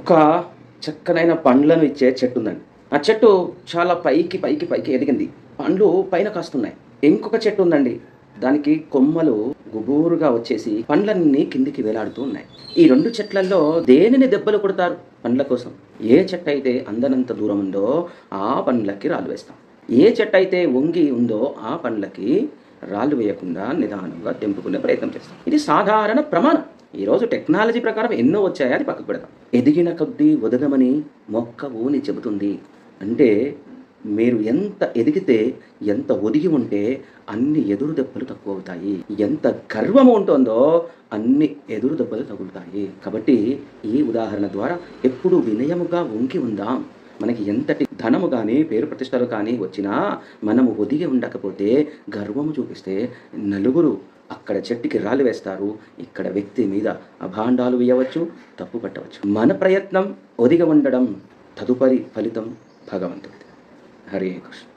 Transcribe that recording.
ఒక చక్కనైన పండ్లను ఇచ్చే చెట్టు ఉందండి ఆ చెట్టు చాలా పైకి పైకి పైకి ఎదిగింది. పండ్లు పైన కాస్తున్నాయి. ఇంకొక చెట్టు ఉందండి దానికి కొమ్మలు గుబూరుగా వచ్చేసి పండ్లన్నీ కిందికి వేలాడుతూ ఉన్నాయి. ఈ రెండు చెట్లలో దేనిని దెబ్బలు కొడతారు? పండ్ల కోసం. ఏ చెట్టు అయితే అందనంత దూరం ఉందో ఆ పండ్లకి రాళ్ళు వేస్తాం. ఏ చెట్టు అయితే వంగి ఉందో ఆ పండ్లకి రాళ్ళు వేయకుండా నిదానంగా తెంపుకునే ప్రయత్నం చేస్తాం. ఇది సాధారణ ప్రమాణం. ఈరోజు టెక్నాలజీ ప్రకారం ఎన్నో వచ్చాయి అది పక్కకు పెడతాం ఎదిగిన కొద్దీ వదగమని మొక్క ఊని చెబుతుంది. అంటే మీరు ఎంత ఎదిగితే ఎంత ఒదిగి ఉంటే అన్ని ఎదురు దెబ్బలు తక్కువ అవుతాయి. ఎంత గర్వం ఉంటుందో అన్ని ఎదురు దెబ్బలు తగులుతాయి. కాబట్టి ఈ ఉదాహరణ ద్వారా ఎప్పుడు వినయముగా వంగి ఉందాం. మనకి ఎంతటి ధనము కానీ పేరు ప్రతిష్టలు కానీ వచ్చినా మనము ఒదిగి ఉండకపోతే గర్వము చూపిస్తే నలుగురు అక్కడ చెట్టుకి రాళ్ళు వేస్తారు. ఇక్కడ వ్యక్తి మీద అభాండాలు వేయవచ్చు తప్పు పట్టవచ్చు. మన ప్రయత్నం ఒదిగ ఉండడం తదుపరి ఫలితం భగవంతుడిది. హరే కృష్ణ.